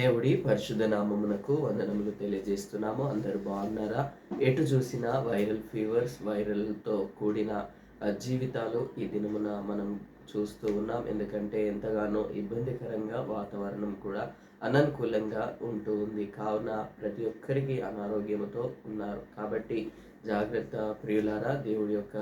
దేవుడి పరిశుద్ధ నామమునకు వందనములు తెలియజేస్తున్నాము. అందరూ బాగున్నారా? ఎటు చూసినా వైరల్ ఫీవర్స్ వైరల్తో కూడిన జీవితాలు ఈ దినమున మనం చూస్తూ ఉన్నాం. ఎందుకంటే ఎంతగానో ఇబ్బందికరంగా వాతావరణం కూడా అననుకూలంగా ఉంటూ ఉంది. కావున ప్రతి ఒక్కరికి అనారోగ్యముతో ఉన్నారు. కాబట్టి జాగ్రత్త ప్రియులారా దేవుడి యొక్క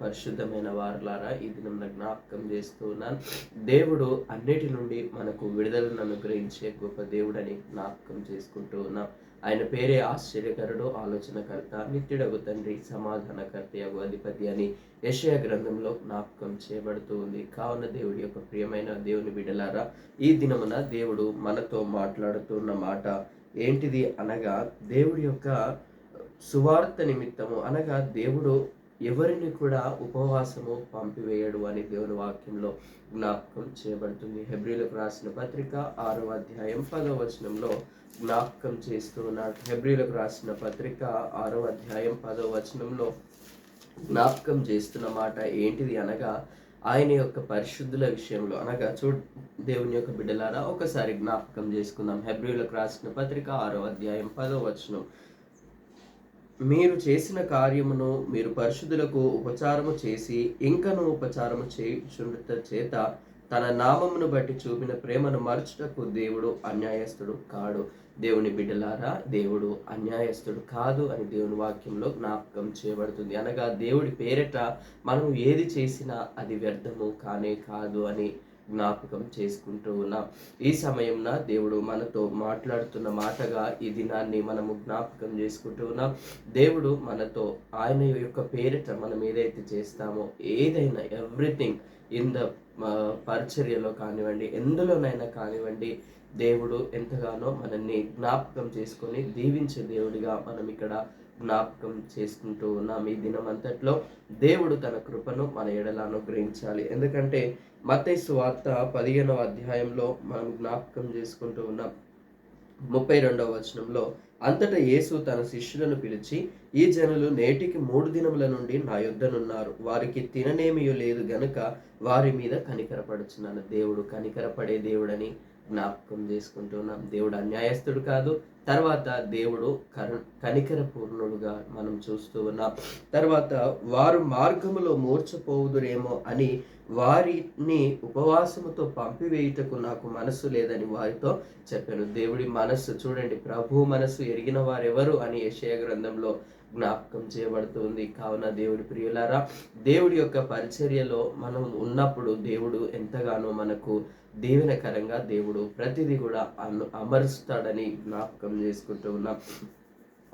పరిశుద్ధమైన వారులారా ఈ దినం జ్ఞాపకం చేస్తూ ఉన్నాను దేవుడు అన్నిటి నుండి మనకు విడుదలను అనుగ్రహించే గొప్ప దేవుడని జ్ఞాపకం చేసుకుంటూ ఉన్నాం. ఆయన పేరే ఆశ్చర్యకరుడు ఆలోచనకర్త నిత్యుడగు తండ్రి సమాధానకర్త యగు అధిపతి అని యశయ గ్రంథంలో జ్ఞాపకం చేయబడుతూ ఉంది. కావున దేవుడి యొక్క ప్రియమైన దేవుని బిడలారా ఈ దినమున దేవుడు మనతో మాట్లాడుతున్న మాట ఏంటిది అనగా దేవుడి యొక్క సువార్త నిమిత్తము అనగా దేవుడు ఎవరిని కూడా ఉపవాసము పంపివేయడు అని దేవుని వాక్యంలో జ్ఞాపకం చేయబడుతుంది. హెబ్రిలకు రాసిన పత్రిక ఆరో అధ్యాయం పదో వచనంలో జ్ఞాపకం చేస్తూ ఉన్నాడు. హెబ్రిలకు రాసిన పత్రిక ఆరో అధ్యాయం పదో వచనంలో జ్ఞాపకం చేస్తున్న మాట ఏంటిది అనగా ఆయన యొక్క పరిశుద్ధుల విషయంలో అనగా చూ దేవుని యొక్క బిడ్డలారా ఒకసారి జ్ఞాపకం చేసుకుందాం. హెబ్రిలకు రాసిన పత్రిక ఆరో అధ్యాయం పదో వచనం. మీరు చేసిన కార్యమును మీరు పరిశుద్ధులకు ఉపచారము చేసి ఇంకను ఉపచారము చేయుచుండట చేత తన నామమును బట్టి చూపిన ప్రేమను మరచుటకు దేవుడు అన్యాయస్తుడు కాడు. దేవుని బిడ్డలారా దేవుడు అన్యాయస్తుడు కాదు అని దేవుని వాక్యంలో జ్ఞాపకం చేయబడుతుంది. అనగా దేవుడి పేరిట మనం ఏది చేసినా అది వ్యర్థము కానే కాదు అని జ్ఞాపకం చేసుకుంటూ ఉన్నాం. ఈ సమయంన దేవుడు మనతో మాట్లాడుతున్న మాటగా ఈ దినాన్ని మనము జ్ఞాపకం చేసుకుంటూ ఉన్నాం. దేవుడు మనతో ఆయన యొక్క పేరిట మనం ఏదైతే చేస్తామో ఏదైనా ఎవ్రీథింగ్ ఇన్ ద పరిచర్యలో కానివ్వండి ఎందులోనైనా కానివ్వండి దేవుడు ఎంతగానో మనల్ని జ్ఞాపకం చేసుకొని దీవించే దేవుడిగా మనం ఇక్కడ జ్ఞాపకం చేసుకుంటూ ఉన్నాం ఈ దినం అంతట్లో దేవుడు తన కృపను మన ఎడల అనుగ్రహించాలి. ఎందుకంటే మత్తయి వార్త పదిహేనవ అధ్యాయంలో మనం జ్ఞాపకం చేసుకుంటూ ఉన్నాం. ముప్పై రెండవ వచనంలో అంతటా యేసు తన శిష్యులను పిలిచి ఈ జనులు నేటికి మూడు దినముల నుండి నా యుద్ధనున్నారు వారికి తిననేమియో లేదు గనుక వారి మీద కనికరపడుచున్నాను. దేవుడు కనికరపడే దేవుడని జ్ఞాపకం చేసుకుంటున్నాం. దేవుడు అన్యాయస్తుడు కాదు. తర్వాత దేవుడు కరు కనికర పూర్ణుడుగా మనం చూస్తూ ఉన్నాం. తర్వాత వారు మార్గములో మూర్చపోవుదురేమో అని వారిని ఉపవాసముతో పంపివేయుటకు నాకు మనస్సు లేదని వారితో చెప్పాను. దేవుడి మనస్సు చూడండి. ప్రభు మనస్సు ఎరిగిన వారెవరు అని యశయ గ్రంథంలో జ్ఞాపకం చేయబడుతుంది. కావున దేవుడి ప్రియులారా దేవుడి యొక్క పరిచర్యలో మనం ఉన్నప్పుడు దేవుడు ఎంతగానో మనకు దీవెనకరంగా దేవుడు ప్రతిదీ కూడా అను అమరుస్తాడని జ్ఞాపకం చేసుకుంటూ ఉన్నాం.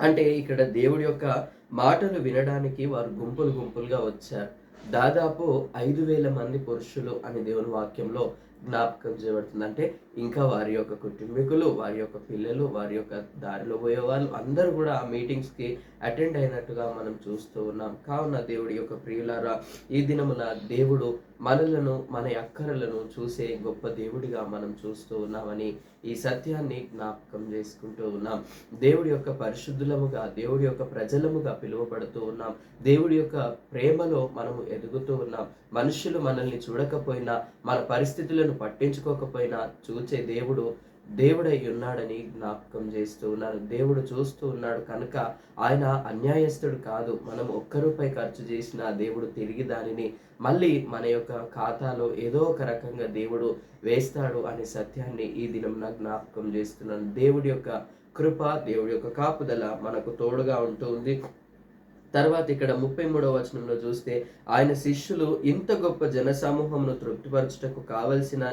అంటే ఇక్కడ దేవుడి యొక్క మాటలు వినడానికి వారు గుంపులు గుంపులుగా వచ్చారు. దాదాపు ఐదు వేల మంది పురుషులు అని దేవుని వాక్యంలో జ్ఞాపకం చేయబడుతుంది. అంటే ఇంకా వారి యొక్క కుటుంబీకులు వారి యొక్క పిల్లలు వారి యొక్క దారిలో పోయే వాళ్ళు అందరూ కూడా ఆ మీటింగ్స్కి అటెండ్ అయినట్టుగా మనం చూస్తూ ఉన్నాం. కావున దేవుడి యొక్క ప్రియులారా ఈ దినమున దేవుడు మనలను మన అక్కరలను చూసే గొప్ప దేవుడిగా మనం చూస్తూ ఉన్నామని ఈ సత్యాన్ని జ్ఞాపకం చేసుకుంటూ ఉన్నాం. దేవుడి యొక్క పరిశుద్ధులముగా దేవుడి యొక్క ప్రజలముగా పిలువబడుతూ ఉన్నాం. దేవుడి యొక్క ప్రేమలో మనము ఎదుగుతూ ఉన్నాం. మనుషులు మనల్ని చూడకపోయినా మన పరిస్థితులను పట్టించుకోకపోయినా చూ చూచే దేవుడు దేవుడై ఉన్నాడని జ్ఞాపకం చేస్తూ ఉన్నారు. దేవుడు చూస్తూ ఉన్నాడు కనుక ఆయన అన్యాయస్తుడు కాదు. మనం ఒక్క రూపాయి ఖర్చు చేసిన దేవుడు తిరిగి దానిని మళ్ళీ మన యొక్క ఖాతాలో ఏదో ఒక రకంగా దేవుడు వేస్తాడు అనే సత్యాన్ని ఈ దినం నా జ్ఞాపకం చేస్తున్నాను. దేవుడి యొక్క కృప దేవుడి యొక్క కాపుదల మనకు తోడుగా ఉంటుంది తర్వాత ఇక్కడ ముప్పై మూడవ వచనంలో చూస్తే ఆయన శిష్యులు ఇంత గొప్ప జనసమూహమును తృప్తిపరచుటకు కావలసిన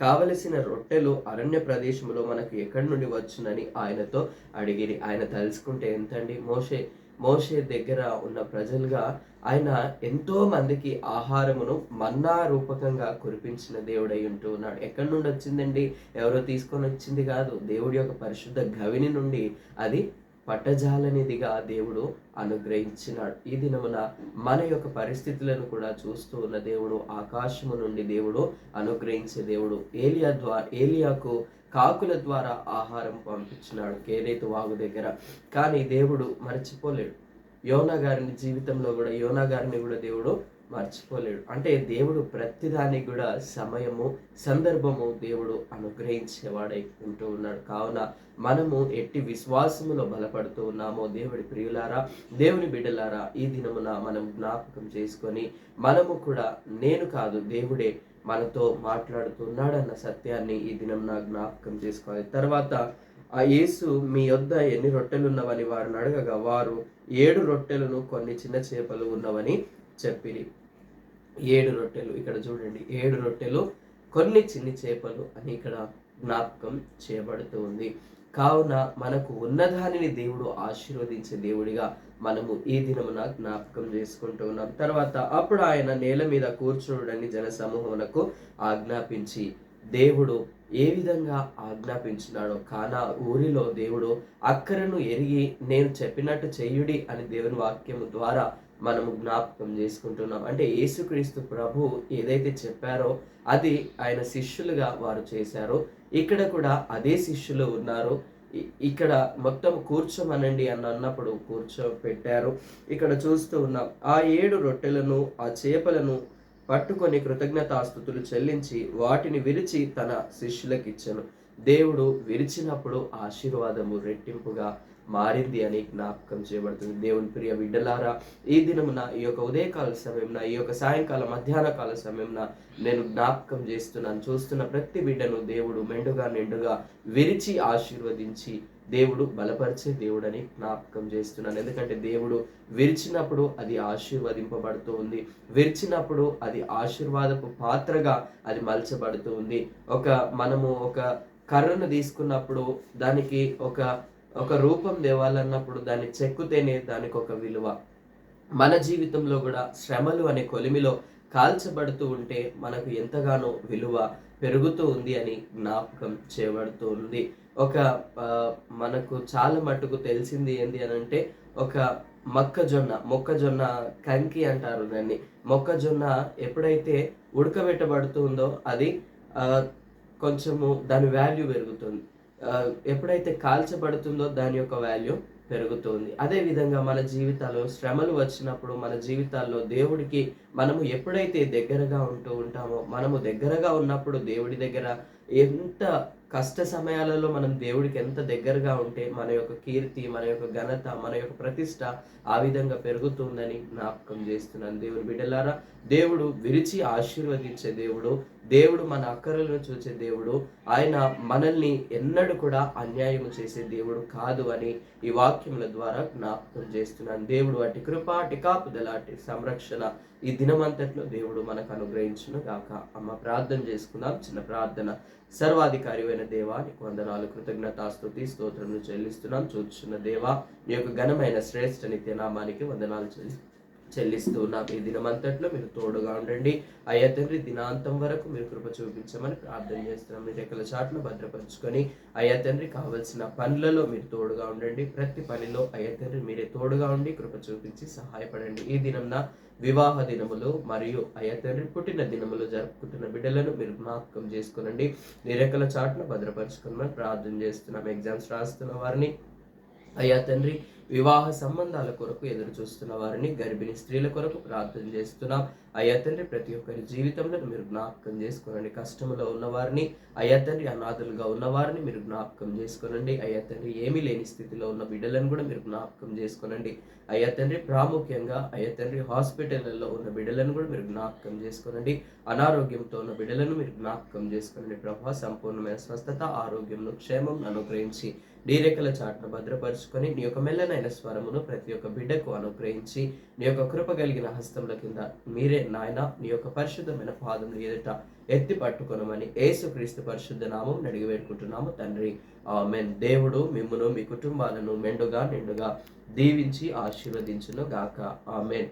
కావలసిన రొట్టెలు అరణ్య ప్రదేశంలో మనకు ఎక్కడి నుండి వచ్చునని ఆయనతో అడిగిరి. ఆయన తలుచుకుంటే ఎంతండి మోషే? మోషే దగ్గర ఉన్న ప్రజలుగా ఆయన ఎంతో మందికి ఆహారమును మన్నా రూపకంగా కురిపించిన దేవుడై ఉంటూ ఉన్నాడు ఎక్కడి నుండి వచ్చిందండి ఎవరో తీసుకొని వచ్చింది కాదు. దేవుడి యొక్క పరిశుద్ధ గవిని నుండి అది పట్టజాలనిదిగా దేవుడు అనుగ్రహించినాడు. ఈ దినమున మన యొక్క పరిస్థితులను కూడా చూస్తూ ఉన్న దేవుడు ఆకాశము నుండి దేవుడు అనుగ్రహించే దేవుడు. ఏలియా ద్వారా ఏలియాకు కాకుల ద్వారా ఆహారం పంపించినాడు కేరేతు వాగు దగ్గర. కానీ దేవుడు మర్చిపోలేడు. యోనా గారిని జీవితంలో కూడా యోనా గారిని కూడా దేవుడు మర్చిపోలేడు. అంటే దేవుడు ప్రతిదానికి కూడా సమయము సందర్భము దేవుడు అనుగ్రహించేవాడై ఉంటూ ఉన్నాడు. కావున మనము ఎట్టి విశ్వాసములో బలపడుతూ ఉన్నామో దేవుడి ప్రియులారా దేవుని బిడ్డలారా ఈ దినమున మనం జ్ఞాపకం చేసుకొని మనము కూడా నేను కాదు దేవుడే మనతో మాట్లాడుతున్నాడన్న సత్యాన్ని ఈ దినం నా జ్ఞాపకం చేసుకోవాలి. తర్వాత ఆ యేసు మీ యొద్ద ఎన్ని రొట్టెలు ఉన్నవని వారిని అడగగా వారు ఏడు రొట్టెలను కొన్ని చిన్న చేపలు ఉన్నవని చెప్పిరి. ఏడు రొట్టెలు ఇక్కడ చూడండి. ఏడు రొట్టెలు కొన్ని చిన్ని చేపలు అని ఇక్కడ జ్ఞాపకం చేయబడుతూ ఉంది కావున మనకు ఉన్నదానిని దేవుడు ఆశీర్వదించే దేవుడిగా మనము ఈ దినమున జ్ఞాపకం చేసుకుంటూ ఉన్నాం. తర్వాత అప్పుడు ఆయన నేల మీద కూర్చోడని జన సమూహమునకు ఆజ్ఞాపించి దేవుడు ఏ విధంగా ఆజ్ఞాపించినాడో కానా ఊరిలో దేవుడు అక్కరను ఎరిగి నేను చెప్పినట్టు చెయ్యుడి అని దేవుని వాక్యము ద్వారా మనము జ్ఞాపకం చేసుకుంటున్నాం. అంటే యేసుక్రీస్తు ప్రభు ఏదైతే చెప్పారో అది ఆయన శిష్యులుగా వారు చేశారో. ఇక్కడ కూడా అదే శిష్యులు ఉన్నారు. ఇక్కడ మొత్తం కూర్చోమనండి అని అన్నప్పుడు కూర్చోపెట్టారు. ఇక్కడ చూస్తూ ఉన్నాం. ఆ ఏడు రొట్టెలను ఆ చేపలను పట్టుకొని కృతజ్ఞతాస్థుతులు చెల్లించి వాటిని విరిచి తన శిష్యులకు ఇచ్చాను దేవుడు విరిచినప్పుడు ఆశీర్వాదము రెట్టింపుగా మారింది అని జ్ఞాపకం చేయబడుతుంది. దేవుని ప్రియ బిడ్డలారా ఈ దినమున ఈ యొక్క ఉదయకాల సమయంన ఈ యొక్క సాయంకాల మధ్యాహ్న కాల సమయంన నేను జ్ఞాపకం చేస్తున్నాను. చూస్తున్న ప్రతి బిడ్డను దేవుడు మెండుగా నిండుగా విరిచి ఆశీర్వదించి దేవుడు బలపరిచే దేవుడని జ్ఞాపకం చేస్తున్నాను. ఎందుకంటే దేవుడు విరిచినప్పుడు అది ఆశీర్వదింపబడుతూ ఉంది విరిచినప్పుడు అది ఆశీర్వాదపు పాత్రగా అది మలచబడుతూ ఉంది ఒక మనము ఒక కర్రను తీసుకున్నప్పుడు దానికి ఒక ఒక రూపం తేవాలన్నప్పుడు దాన్ని చెక్కుతేనే దానికి ఒక విలువ. మన జీవితంలో కూడా శ్రమలు అనే కొలిమిలో కాల్చబడుతూ ఉంటే మనకు ఎంతగానో విలువ పెరుగుతూ ఉంది అని జ్ఞాపకం చేయబడుతూ ఉంది. ఒక మనకు చాలా మట్టుకు తెలిసింది ఏంది అని అంటే ఒక మొక్కజొన్న మొక్కజొన్న కంకి అంటారు దాన్ని. మొక్కజొన్న ఎప్పుడైతే ఉడకబెట్టబడుతుందో అది కొంచెము దాని వాల్యూ పెరుగుతుంది. ఎప్పుడైతే కాల్చబడుతుందో దాని యొక్క వాల్యూ పెరుగుతుంది. అదే విధంగా మన జీవితాల్లో శ్రమలు వచ్చినప్పుడు మన జీవితాల్లో దేవుడికి మనము ఎప్పుడైతే దగ్గరగా ఉంటూ ఉంటామో మనము దగ్గరగా ఉన్నప్పుడు దేవుడి దగ్గర ఎంత కష్ట సమయాలలో మనం దేవుడికి ఎంత దగ్గరగా ఉంటే మన యొక్క కీర్తి మన యొక్క ఘనత మన యొక్క ప్రతిష్ట ఆ విధంగా పెరుగుతుందని జ్ఞాపకం చేస్తున్నాను. దేవుని బిడ్డలారా దేవుడు విరిచి ఆశీర్వదించే దేవుడు దేవుడు మన అక్కరలను చూసే దేవుడు ఆయన మనల్ని ఎన్నడూ కూడా అన్యాయం చేసే దేవుడు కాదు అని ఈ వాక్యముల ద్వారా జ్ఞాపకం చేస్తున్నాను. దేవుడు అటు కృప అటు కాపుదల అటు సంరక్షణ ఈ దినమంతట్లో దేవుడు మనకు అనుగ్రహించును గాక. అమ్మ ప్రార్థన చేసుకుందాం. చిన్న ప్రార్థన. సర్వాధికారి అయిన దేవా నీకు వందనాలు కృతజ్ఞతాస్తుతి స్తోత్రములు చెల్లిస్తున్నాం. చూచున్న దేవా నీ యొక్క ఘనమైన శ్రేష్ఠ నిత్య నామానికి వందనాలు చెల్లి చెల్లిస్తూ నాకు ఈ దినమంతట్లో మీరు తోడుగా ఉండండి. అయ్యా తండ్రి దినాంతం వరకు మీరు కృప చూపించమని ప్రార్థన చేస్తున్నాం. మీ రెక్కల చాట్లు భద్రపరుచుకొని అయ్యా తండ్రి కావలసిన పనులలో మీరు తోడుగా ఉండండి. ప్రతి పనిలో అయ్యా తండ్రి మీరే తోడుగా ఉండి కృప చూపించి సహాయపడండి. ఈ దినంన వివాహ దినములు మరియు అయ్యా తండ్రి పుట్టిన దినములు జరుపుకుంటున్న బిడ్డలను మీరు జ్ఞాపకం చేసుకునండి. నీ రెక్కల చాటును భద్రపరచుకోమని ప్రార్థన చేస్తున్నాం. ఎగ్జామ్స్ రాస్తున్న వారిని అయ్యా తండ్రి వివాహ సంబంధాల కొరకు ఎదురు చూస్తున్న వారిని గర్భిణీ స్త్రీల కొరకు ప్రార్థన చేస్తున్నాం. అయ్యా తండ్రి ప్రతి ఒక్కరి జీవితంలో మీరు జ్ఞాపకం చేసుకోనండి. కష్టంలో ఉన్నవారిని అయ్యా తండ్రి అనాథులుగా ఉన్నవారిని మీరు జ్ఞాపకం చేసుకోనండి. అయ్యా తండ్రి ఏమీ లేని స్థితిలో ఉన్న బిడ్డలను కూడా మీరు జ్ఞాపకం చేసుకోనండి. అయ్యా తండ్రి ప్రాముఖ్యంగా అయ్యా తండ్రి హాస్పిటల్లో ఉన్న బిడ్డలను కూడా మీరు జ్ఞాపకం చేసుకోనండి. అనారోగ్యంతో ఉన్న బిడ్డలను మీరు జ్ఞాపకం చేసుకోనండి. ప్రభా సంపూర్ణమైన స్వస్థత ఆరోగ్యంను క్షేమం అనుగ్రహించి నీరెక్కల చాటును భద్రపరుచుకొని నీ యొక్క మెల్లనైన స్వరమును ప్రతి ఒక్క బిడ్డకు అనుగ్రహించి నీ యొక్క కృప కలిగిన హస్తముల కింద మీరే నాయన నీ యొక్క పరిశుద్ధమైన పాదములు ఎదుట ఎత్తి పట్టుకొనమని ఏసుక్రీస్తు పరిశుద్ధ నామం నడిగి వేడుకుంటున్నాము తండ్రి. ఆమెన్. దేవుడు మిమ్మును మీ కుటుంబాలను మెండుగా నిండుగా దీవించి ఆశీర్వదించును గాక ఆమెన్.